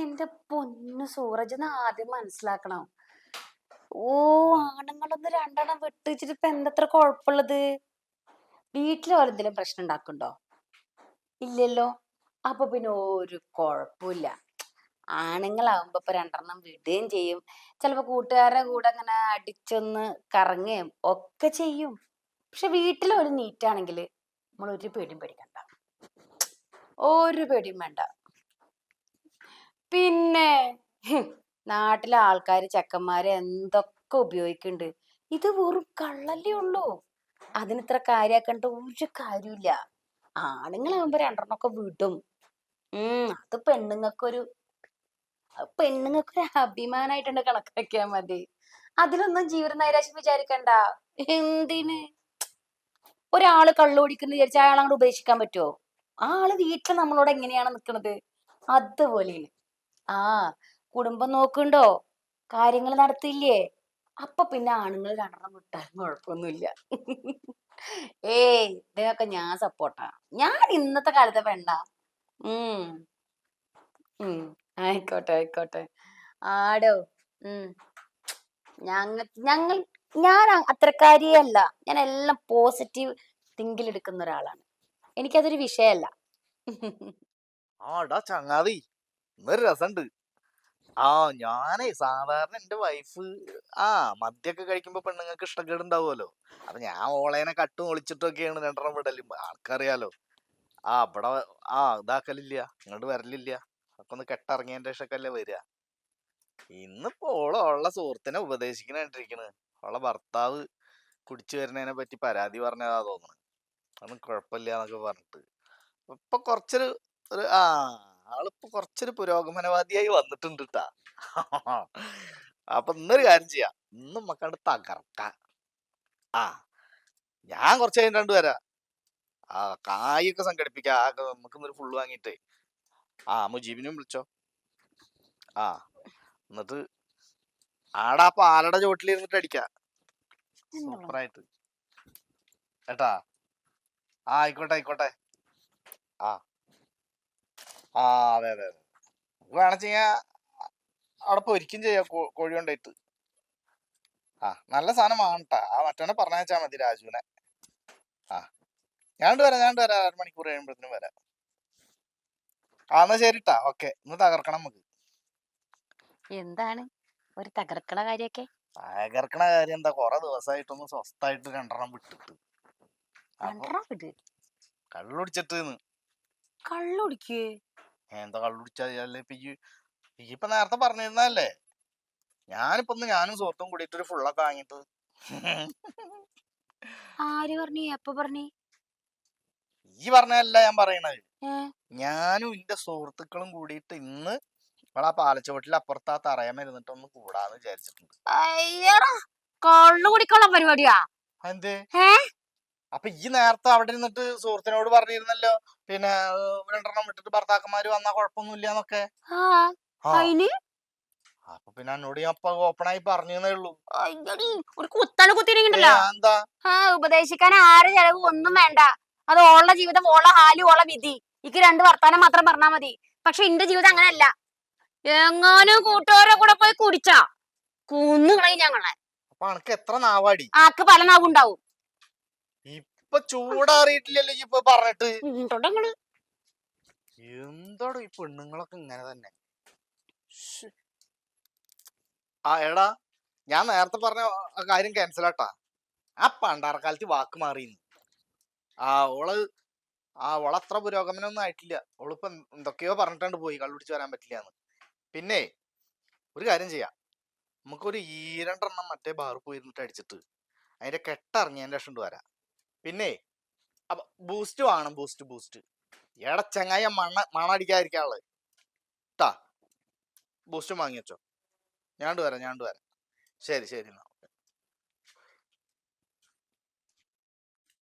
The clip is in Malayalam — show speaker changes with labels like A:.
A: എന്റെ പൊന്നു സൂറജ് എന്ന് ആദ്യം മനസ്സിലാക്കണം. ഓ ആണുങ്ങളൊന്ന് രണ്ടെണ്ണം വെട്ടിച്ചിട്ട് ഇപ്പൊ എന്തത്ര കുഴപ്പമുള്ളത്? വീട്ടിൽ എന്തെങ്കിലും പ്രശ്നം ഉണ്ടാക്കുന്നുണ്ടോ? ഇല്ലല്ലോ. അപ്പൊ പിന്നെ ഒരു കുഴപ്പമില്ല. ആണുങ്ങളാവുമ്പോ ഇപ്പൊ രണ്ടെണ്ണം വിടുകയും ചെയ്യും. ചിലപ്പോ കൂട്ടുകാരുടെ കൂടെ അങ്ങനെ അടിച്ചൊന്ന് കറങ്ങുകയും ഒക്കെ ചെയ്യും. പക്ഷെ വീട്ടിൽ ഒരു നീറ്റാണെങ്കിൽ നമ്മൾ ഒരു പേടിയും പേടിക്കണ്ട. ഒരു പേടിയും വേണ്ട. പിന്നെ നാട്ടിലെ ആൾക്കാർ ചെക്കന്മാരെ എന്തൊക്കെ ഉപയോഗിക്കുന്നുണ്ട് ഇത് വെറും കള്ളല്ലേ ഉള്ളൂ. അതിനിത്ര കാര്യാക്കേണ്ട ഒരു കാര്യമില്ല ആണുങ്ങളാകുമ്പോ രണ്ടെണ്ണമൊക്കെ വിടും. ഉം അത് പെണ്ണുങ്ങൾക്കൊരു പെണ്ണുങ്ങൾക്കൊരു അഭിമാനായിട്ടുണ്ട് കണക്കാക്കിയാ മതി. അതിലൊന്നും ജീവിത നൈരാശ്യം വിചാരിക്കണ്ട. എന്തിന്? ഒരാൾ കള്ളു ഓടിക്കുന്നു വിചാരിച്ച അയാൾ അങ്ങോട്ട് ഉപേക്ഷിക്കാൻ പറ്റുമോ ആൾ വീട്ടിൽ നമ്മളോട് എങ്ങനെയാണ് നിക്കണത്? അതുപോലെയാണ്. ആ കുടുംബം നോക്കുണ്ടോ? കാര്യങ്ങൾ നടത്തില്ലേ? അപ്പൊ പിന്നെ ആണുങ്ങൾ രണ്ടെണ്ണം വിട്ടാലും കുഴപ്പമൊന്നുമില്ല ഏയ് ഇതൊക്കെ ഞാൻ സപ്പോർട്ടാ. ഞാൻ ഇന്നത്തെ കാലത്തെ വേണ്ട ഉം ഉം ആയിക്കോട്ടെ ആയിക്കോട്ടെ. ആടോ ഉം. ഞങ്ങ ഞങ്ങൾ ഞാൻ അത്രക്കാരിയല്ല ഞാൻ എല്ലാം പോസിറ്റീവ് തിങ്കിലെടുക്കുന്ന ഒരാളാണ്. എനിക്കതൊരു വിഷയമല്ല
B: ആടാ ചങ്ങാതി. ഇന്നൊരു രസമുണ്ട് ആ ഞാനേ സാധാരണ എന്റെ വൈഫ് ആ മദ്യൊക്കെ കഴിക്കുമ്പോ പെണ്ണുങ്ങൾക്ക് ഇഷ്ടക്കേട് ഉണ്ടാവുമല്ലോ അപ്പൊ ഞാൻ ഓളേനെ കട്ടും ഒളിച്ചിട്ടൊക്കെയാണ് രണ്ടെണ്ണം വിടലും. ആൾക്കറിയാലോ. ആ ഇവിടെ ആ ഇതാക്കലില്ല. ഇങ്ങോട്ട് വരലില്ല. അപ്പൊ ഒന്ന് കെട്ടിറങ്ങിയതിന്റെ ശേഷമൊക്കെ വരിക ഇന്നിപ്പോ ഓള ഉള്ള സുഹൃത്തിനെ ഉപദേശിക്കണിരിക്കണ് ഓളെ ഭർത്താവ് കുടിച്ചു വരുന്നതിനെ പറ്റി പരാതി പറഞ്ഞതാ തോന്നുന്നു അതൊന്നും കുഴപ്പമില്ല എന്നൊക്കെ പറഞ്ഞിട്ട്. ഇപ്പൊ കുറച്ചൊരു ഒരു ആ ആളിപ്പോ കുറച്ചൊരു പുരോഗമനവാദിയായി വന്നിട്ടുണ്ട് ട്ടാ അപ്പൊ ഇന്നൊരു കാര്യം ചെയ്യാം. ഇന്നും മക്കളുടെ തകർക്ക. ആ ഞാൻ കുറച്ച് കഴിഞ്ഞിട്ട് വരാം. ആ കായൊക്കെ സംഘടിപ്പിക്കാം. ആ നമുക്ക് ഇന്നൊരു ഫുള്ള് വാങ്ങിയിട്ടേ ആ മുജീബിനും വിളിച്ചോ. ആ എന്നിട്ട് ആടാ പാലട ചോട്ടിലിരുന്നിട്ട് അടിക്കാം. സൂപ്പറായിട്ട്. ഏട്ടാ ആ ആയിക്കോട്ടെ ആയിക്കോട്ടെ. ആ. ആ അതെ അതെ നമുക്ക് വേണമെന്ന് അവിടെ പൊരിക്കും ചെയ്യാം കോഴി കൊണ്ടായിട്ട് ആ നല്ല സാധനം വാങ്ങട്ടാ ആ മറ്റവനെ പറഞ്ഞാച്ചാ മതി രാജുവിനെ. ആ. ഞാണ്ട് വരാം ഞാണ്ട് വരാം. അരമണിക്കൂർ കഴിയുമ്പോഴത്തേനും വരാം. ആ എന്നാ ശരിട്ടാ ഓക്കെ. ഇന്ന് തകർക്കണം നമുക്ക്.
A: എന്താണ്? ഒരു തകർക്കണ കാര്യൊക്കെ
B: തകർക്കണ കാര്യം എന്താ? കൊറേ ദിവസമായിട്ടൊന്ന് സ്വസ്ഥായിട്ട് രണ്ടെണ്ണം വിട്ടിട്ട്. കള്ളുടിച്ചിട്ട്
A: കള്ളുടിക്കേ
B: എന്താ കള്ളുടിച്ചാലേ ഇപ്പൊ ഈ ഇപ്പൊ നേരത്തെ പറഞ്ഞിരുന്നല്ലേ ഞാനിപ്പോ ഒന്ന് ഞാനും സുഹൃത്തും കൂടിയിട്ട് ഒരു ഫുള്ളൊക്കെ വാങ്ങിട്ട്
A: ആര് പറഞ്ഞു? എപ്പ പറഞ്ഞു?
B: ഈ പറഞ്ഞല്ല ഞാൻ പറയണത്. ഞാനും എന്റെ സുഹൃത്തുക്കളും കൂടിയിട്ട് ഇന്ന് ആ പാലച്ചുവട്ടിൽ അപ്പുറത്ത് ആ തറയാൻ ഇരുന്നിട്ട് ഒന്ന് കൂടാന്ന് വിചാരിച്ചിട്ടുണ്ട്.
A: കള്ളു കുടിക്കാനുള്ള പരിപാടിയാ?
B: എന്തേ അപ്പൊ ഈ നേരത്തെ അവിടെ ഇരുന്നിട്ട് സുഹൃത്തിനോട് പറഞ്ഞിരുന്നല്ലോ പിന്നെ രണ്ടെണ്ണം വിട്ടിട്ട് ഭർത്താക്കന്മാര് വന്നാ കുഴപ്പമൊന്നുമില്ല എന്നൊക്കെ അപ്പൊ പിന്നെ എന്നോട് ഞാൻ ഓപ്പൺ ആയി പറഞ്ഞേ ഉള്ളൂ.
A: ഒരു കുത്തിരിക്കണ്ടല്ലോ
B: എന്താ?
A: ആ ഉപദേശിക്കാൻ ആര് ചെലവ് ഒന്നും വേണ്ട. അത് ഓളുടെ ജീവിതം ഓള ഹാലു ഓള വിധി. ഇക്ക് രണ്ട് വർത്താനം മാത്രം പറഞ്ഞാ മതി. പക്ഷെ എന്റെ ജീവിതം അങ്ങനെയല്ല. എങ്ങാനും കൂട്ടുകാരെ കൂടെ പോയി കുടിച്ചാ. കുന്നു കളയും ഞങ്ങളെ.
B: അപ്പൊ എത്ര നാവാടി?
A: ആക്ക് പല നാവുണ്ടാവും
B: ഇപ്പൊ ചൂടാറിയിട്ടില്ലല്ലോ ഇപ്പൊ പറഞ്ഞിട്ട്. എന്താടോ ഈ പെണ്ണുങ്ങളൊക്കെ ഇങ്ങനെ തന്നെ. ആ എടാ ഞാൻ നേരത്തെ പറഞ്ഞ ആ കാര്യം ക്യാൻസൽ ആട്ടാ. ആ പണ്ടാറക്കാലത്ത് വാക്ക് മാറിയിന്ന് ആ ഓൾ ആ ഓൾ അത്ര പുരോഗമനൊന്നും ആയിട്ടില്ല. ഓളിപ്പോ എന്ത് എന്തൊക്കെയോ പറഞ്ഞിട്ടുണ്ട് പോയി കള്ളുപിടിച്ച് വരാൻ പറ്റില്ല എന്ന് പിന്നെ ഒരു കാര്യം ചെയ്യാം. നമുക്കൊരു ഈരണ്ടെണ്ണം രണ്ടെണ്ണം മറ്റേ ബാറിൽ പോയിരുന്നിട്ട് അടിച്ചിട്ട് അതിന്റെ കെട്ടറിഞ്ഞതിന്റെ ശേഷം വരാം. പിന്നെ ബൂസ്റ്റ് വേണം ബൂസ്റ്റ് ബൂസ്റ്റ് എടാ ചങ്ങായ മണ്ണ മണടിക്കാതിരിക്കാൾ ട്ടാ ബൂസ്റ്റും വാങ്ങിച്ചോ ഞാണ്ട് വരാം ഞാണ്ട് വരാം. ശരി ശരി എന്നാ.